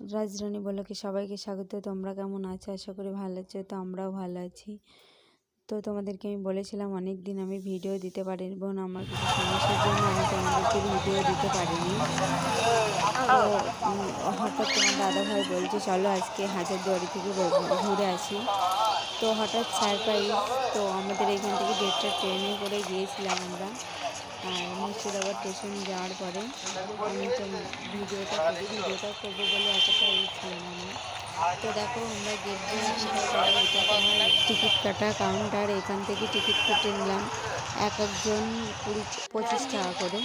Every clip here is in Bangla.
রাজরানী বলকে সবাইকে স্বাগত। তোমরা কেমন আছো? আশা করি ভালো আছো। তো আমরাও ভালো আছি। তো তোমাদেরকে আমি বলেছিলাম অনেক দিন আমি ভিডিও দিতে পারব না আমার কিছু সমস্যার জন্য আমি তোমাদেরকে ভিডিও দিতে পারিনি। তো হঠাৎ তোমার দাদা ভাই বলছে, চলো আজকে হাজারদুয়ারি থেকে ঘু- ঘুরে আসি। তো হঠাৎ সারপ্রাইজ তো আমাদের এখান থেকে দেড়টা ট্রেনে করে গিয়েছিলাম আমরা। মুর্শিদাবাদ স্টেশন যাওয়ার পরে আমি তো ভিডিওটা ভিডিওটা করব বলে এতটা ই ছিল না তো দেখো, আমরা গেট দিয়ে টিকিট কাটা কাউন্টার, এখান থেকে টিকিট কেটে নিলাম এক একজন কুড়ি পঁচিশ টাকা করে।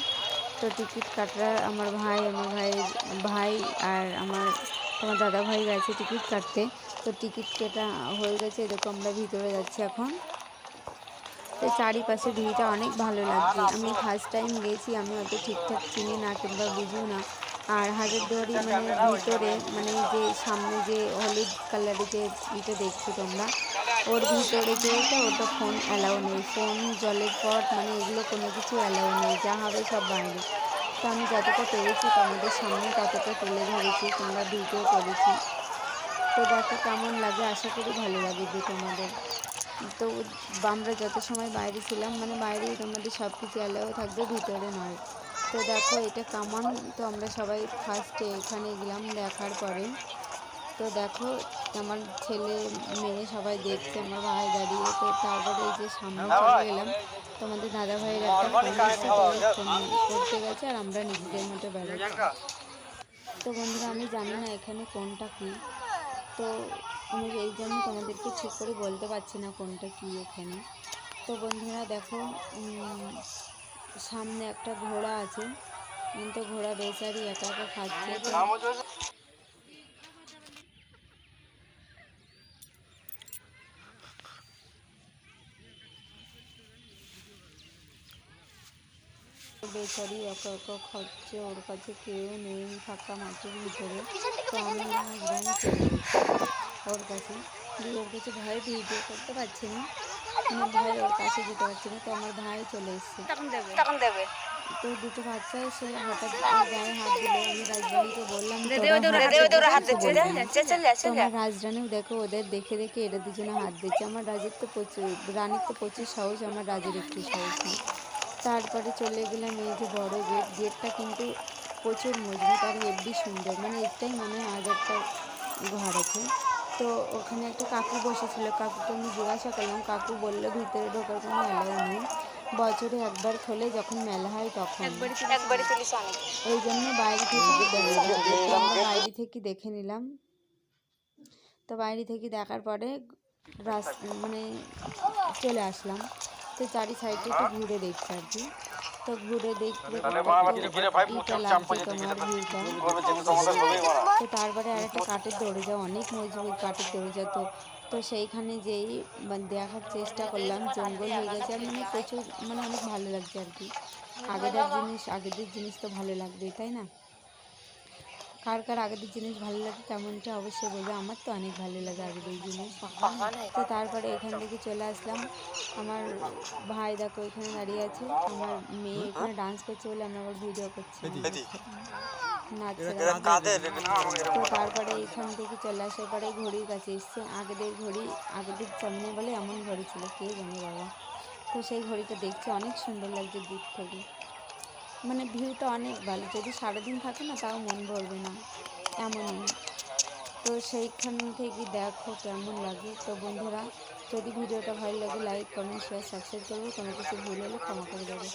তো টিকিট কাটার আমার ভাই, আমার ভাইয়ের ভাই আর আমার তোমার দাদা ভাই গেছে টিকিট কাটতে। তো টিকিট কেটা হয়ে গেছে এরকম আমরা ভিতরে যাচ্ছি এখন। তো চারিপাশে ভিড়টা অনেক ভালো লাগছে। আমি ফার্স্ট টাইম গেছি, আমি অত ঠিকঠাক চিনি না কিংবা বুঝি না। আর হাজারদুয়ারি মানে ভিতরে মানে যে সামনে যে হলুদ কালারের যে ইটা দেখছ তোমরা, ওর ভিতরে যে ওটা ওটা ফোন অ্যালাউ নেই। ফোন জলের পট মানে এগুলো কোনো কিছু অ্যালাউ নেই, যা হবে সব বাইরে। তো আমি যতটা পেরেছি তোমাদের সামনে ততটা তুলে ধরেছি তোমরা ভিডিও করেছি। তো দেখো কেমন লাগে, আশা করি ভালো লাগবে তোমাদের। তো আমরা যত সময় বাইরে ছিলাম মানে বাইরেই তোমাদের সব কিছু অ্যালাও থাকবে ভিতরে নয়। তো দেখো এটা কামান তো আমরা সবাই ফার্স্টে এখানে গেলাম দেখার পরে। তো দেখো আমার ছেলে মেয়ে সবাই দেখছে আমার ভাই দাঁড়িয়ে। তো তারপরে এই যে সামনে চলে গেলাম। তোমাদের দাদা ভাইয়ের একটা ফোন করতে গেছে আর আমরা নিজেদের মতো বেড়াচ্ছি তো বন্ধুরা আমি জানি না এখানে কোনটা কী। তো আমি এই জন্য তোমাদেরকে ঠিক করে বলতে পারছি না কোনটা কী এখানে। তো বন্ধুরা দেখো সামনে একটা ঘোড়া আছে। কিন্তু ঘোড়া বেচারি একা একা খাচ্ছে। বেচারি একা একা খাচ্ছে, ওর কাছে কেউ নেই, ফাঁকা মাঠের ভিতরে। তো আমি ওর কাছে। দিয়ে ওর কাছে ভাই ভিডিও করতে পারছি না। আমার ভাই ওর কাছে যেতে পারছি না তো আমার ভাই চলে এসছে। তখন দেবে। তো দুটো বাচ্চা সে হঠাৎ গায়ে হাত দিল আমি রাজরানীকে বললাম আমার রাজরানীও দেখো ওদের দেখে দেখে এরা দুজনে হাত দিচ্ছে। আমার রাজের তো প্রচুর রানীর তো প্রচুর সাহস আমার রাজের একটু সাহস নেই। তারপরে চলে গেলাম এই যে বড় গেট গেটটা কিন্তু প্রচুর মজবুত আর হেব্বি সুন্দর। মানে এটাই মনে হয় হাজারটা ঘর আছে। তো ওখানে একটা কাকু বসেছিল কাকুকে আমি জিজ্ঞাসা করলাম কাকু বলল ভিতরে ঢোকার কোনো অ্যালাউ নেই বছরে একবার খোলে যখন মেলা হয় তখন। ওই এই জন্য বাইরে থেকে আমরা বাইরে থেকে দেখে নিলাম। তো বাইরে থেকে দেখার পরে রাস্তা মানে চলে আসলাম। তো চারি সাইডে একটু ঘুরে দেখছি আর কি। তো ঘুরে দেখতে ইটা লাগছে তোমার ভিউটা তো তারপরে আর একটা কাঠের দরজা অনেক মজবুত কাঠের দরজা তো। তো সেইখানে যেই মানে দেখার চেষ্টা করলাম জঙ্গল হয়ে গেছে। আর মানে প্রচুর মানে অনেক ভালো লাগছে আর কি। আগেকার জিনিস আগেদের জিনিস তো ভালো লাগবে তাই না? কার কার আগের জিনিস ভালো লাগে তেমনটা অবশ্যই বলবে। আমার তো অনেক ভালো লাগে আগেদের জিনিস। তো তারপরে এখান থেকে চলে আসলাম। আমার ভাই দেখো এখানে দাঁড়িয়ে আছে। আমার মেয়ে এখানে ডান্স করছে বলে আমরা আবার ভিডিও করছি। তো তারপরে এখান থেকে চলে আসার পরে ঘড়ির কাছে এসছে। আগেদের ঘড়ি আগেদের সামনে বলে এমন ঘড়ি ছিল কে জানে বাবা। তো সেই ঘড়িটা দেখছে। অনেক সুন্দর লাগছে দূর থেকে। মানে ভিউটা অনেক ভালো। যদি সারাদিন থাকে না, তাও মন ভরবে না। এমনই। তো সেইখান থেকে দেখো কেমন লাগে। তো বন্ধুরা, যদি ভিডিওটা ভালো লাগে লাইক কমেন্ট শেয়ার সাবস্ক্রাইব করব। কোনো কিছু ভুল হলে ক্ষমা করে দেবে।